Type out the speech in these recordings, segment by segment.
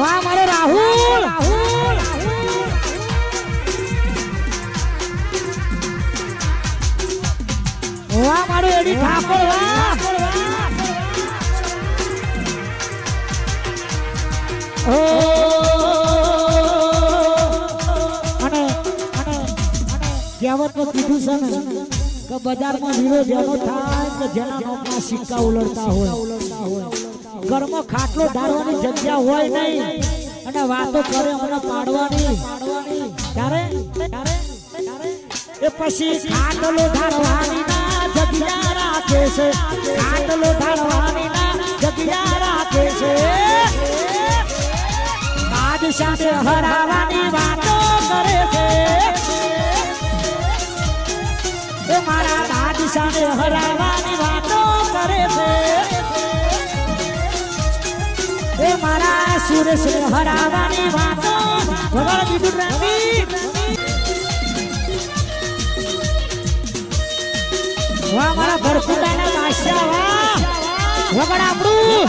વાહ, મારો રાહુલ. વાહ, મારો એડી ઠાકોર, વાહ. અને અને કહેવતમાં કીધું છે ને કે બજારમાં વીરો જેનો થાય કે જેના નોકના સિક્કા ઉલડતા હોય ઉલડતા હોય. ઘરમાં ખાટલો ઢાળવાની જગ્યા હોય નહીં. અને વાતો કરે અમને પાડવાની. ત્યારે એ પછી ખાટલો ઢાળવાની ના જગ્યા રાખે છે. ખાટલો ઢાળવાની જગ્યા રાખે છે. બાદશાહ ને હરાવાની વાતો કરે છે. મારા ને હરાવાની વાતો કરે છે. એ મારા સુરેશ ને હરાવાની વાતો. ભગવાન દીધું પ્રેમી વાહ, મારા ભરપુડાના માસ્યા વાહ. વગડ આપણું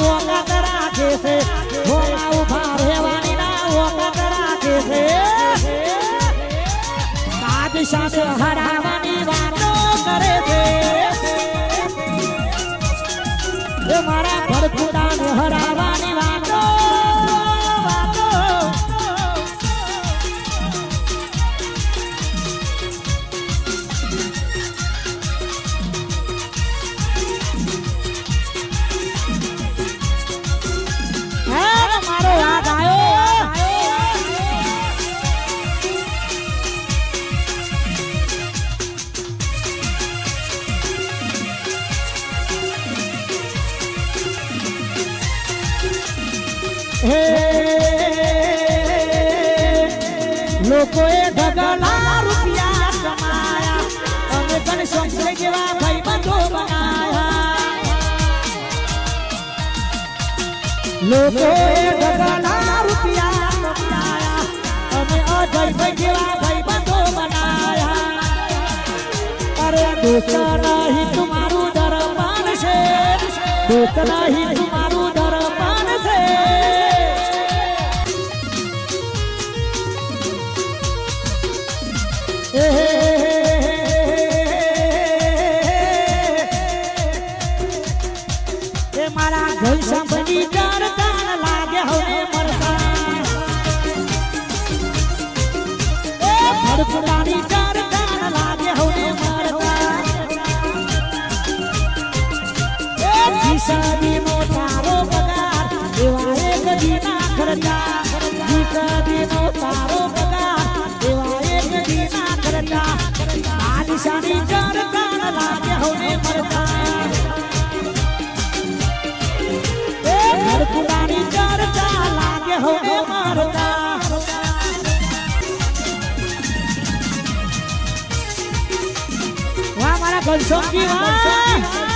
વખત રાખે છે હોમા ઊભા રહેવાની હરાવાની વાતો કરે છે મારા ભરખુડા ને હરાવાની વાતો લોકોએ ઢગલા રૂપિયા કમાયા. અમે પણ સંજય જેવા ભાઈબંધો બનાયા. લોકોએ ઢગલા રૂપિયા કમાયા. અમે અજય જેવા ભાઈબંધો બનાયા. અરે દોસ્ત નહીં તમારું ધર્મ છે. દોસ્ત નહીં તમારું મારા ઘર સાંભળી ચાર કાન લાગે હવે મરતા. એ ભડકડાની ચાર કાન લાગે હવે મરતા. એ જીસદીનો તારો પગાર એવા એ એક દીના ખર્ચા. જીસદીનો તારો પગાર એવા એક દીના ખર્ચા. આલિશાની ચાર કાન લાગે ઘનશ્યામજી વાહ